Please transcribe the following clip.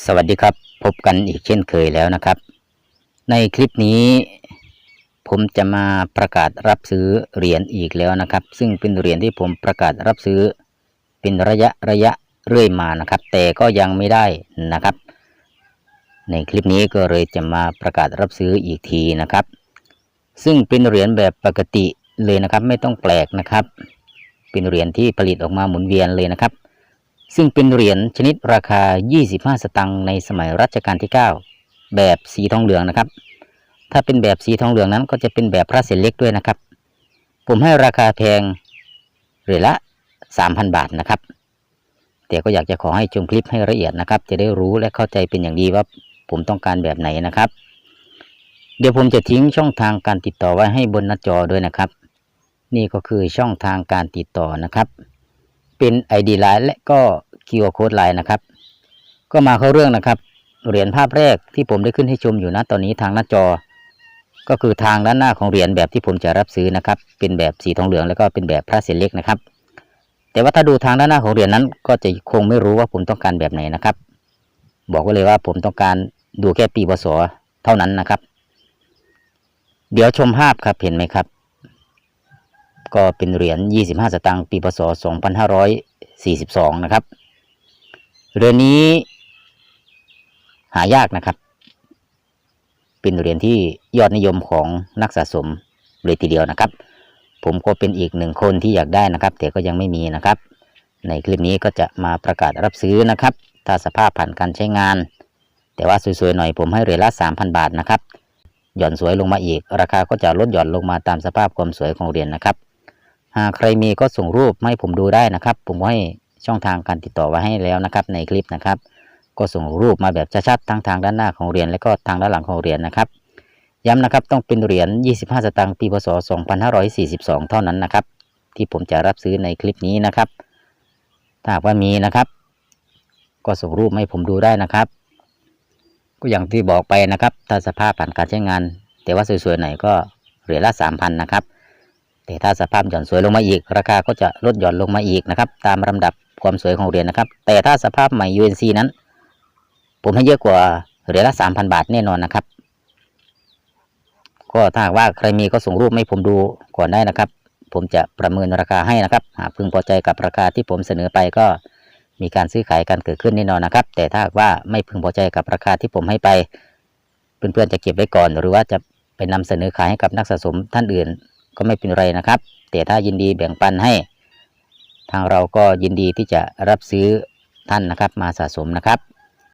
สวัสดีครับพบกันอีกเช่นเคยแล้วนะครับ ในคลิปนี้ ผมจะมาประกาศรับซื้อเหรียญอีกแล้วนะครับ ซึ่งเป็นเหรียญที่ผมประกาศรับซื้อ เป็นระยะระยะเรื่อยมานะครับ แต่ก็ยังไม่ได้นะครับ ในคลิปนี้ก็เลยจะมาประกาศรับซื้ออีกทีนะครับ ซึ่งเป็นเหรียญแบบปกติเลยนะครับ ไม่ต้องแปลกนะครับ เป็นเหรียญที่ผลิตออกมาหมุนเวียนเลยนะครับ ซึ่งเป็นเหรียญชนิดราคา 25 สตังค์ในสมัยรัชกาลที่ 9 แบบสีทองเหลืองนะครับ ถ้าเป็นแบบสีทองเหลืองนั้นก็จะเป็นแบบพระเศษเล็กด้วยนะครับ ผมให้ราคาแพงเหรียญละ 3,000 บาทนะครับ แต่ก็อยากจะขอให้ชมคลิปให้ละเอียดนะครับ จะได้รู้และเข้าใจเป็นอย่างดีว่าผมต้องการแบบไหนนะครับ เดี๋ยวผมจะทิ้งช่องทางการติดต่อไว้ให้บนหน้าจอด้วยนะครับ นี่ก็คือช่องทางการติดต่อนะครับ เป็น ID Line และก็ QR Code Line นะครับ ก็มาเข้าเรื่องนะครับ เหรียญภาพแรกที่ผมได้ขึ้นให้ชมอยู่นะตอนนี้ทางหน้าจอ ก็คือทางด้านหน้าของเหรียญแบบที่ผมจะรับซื้อนะครับ เป็นแบบสีทองเหลืองแล้วก็เป็นแบบพระเศษเล็กนะครับ แต่ว่าถ้าดูทางด้านหน้าของเหรียญนั้นก็จะคงไม่รู้ว่าผมต้องการแบบไหนนะครับ บอกไว้เลยว่าผมต้องการดูแค่ปีพศเท่านั้นนะครับ เดี๋ยวชมภาพครับเห็นไหมครับ ก็เป็นเหรียญ 25 สตางค์ปีพศ 2542 นะครับเหรียญนี้หายากนะครับ เป็นเหรียญที่ยอดนิยมของนักสะสมเลยทีเดียวนะครับ ผมก็เป็นอีกหนึ่งคนที่อยากได้นะครับ แต่ก็ยังไม่มีนะครับ ในคลิปนี้ก็จะมาประกาศรับซื้อนะครับ ถ้าสภาพผ่านการใช้งาน แต่ว่าสวยๆหน่อยผมให้เหรียญละ 3,000 บาทนะครับหย่อนสวยลงมาอีก ราคาก็จะลดหย่อนลงมาตามสภาพความสวยของเหรียญนะครับ หากใครมีก็ส่งรูปมาให้ผมดูได้นะครับ ผมให้ช่องทางการติดต่อไว้ให้แล้วนะครับ ในคลิปนะครับ ก็ส่งรูปมาแบบชัดๆทั้งทางด้านหน้าของเหรียญและก็ทางด้านหลังของเหรียญนะครับ ย้ำนะครับต้องเป็นเหรียญ 25 สตางค์ปีพศ 2542 เท่านั้นนะครับ ที่ผมจะรับซื้อในคลิปนี้นะครับ ถ้าหากว่ามีนะครับ ก็ส่งรูปมาให้ผมดูได้นะครับ ก็อย่างที่บอกไปนะครับถ้าสภาพผ่านการใช้งาน แต่ว่าสวยๆหน่อยก็เหรียญละ 3,000 นะครับ แต่ถ้าสภาพหย่อนสวยลงมาอีก ราคาก็จะลดหย่อนลงมาอีกนะครับ ตามลำดับความสวยของเหรียญนะครับ แต่ถ้าสภาพใหม่ UNC นั้น ผมให้เยอะกว่าเหรียญละ3,000บาทแน่นอนนะครับ ก็ถ้าหากว่าใครมีก็ส่งรูปให้ผมดูก่อนได้นะครับ ผมจะประเมินราคาให้นะครับ หากพึงพอใจกับราคาที่ผมเสนอไปก็มีการซื้อขายกันเกิดขึ้นแน่นอนนะครับ แต่ถ้าว่าไม่พึงพอใจกับราคาที่ผมให้ไป เพื่อนๆจะเก็บไว้ก่อน หรือว่าจะไปนำเสนอขายให้กับนักสะสมท่านอื่น ก็ไม่เป็นไรนะครับ แต่ถ้ายินดีแบ่งปันให้ ทางเราก็ยินดีที่จะรับซื้อท่านนะครับ มาสะสมนะครับ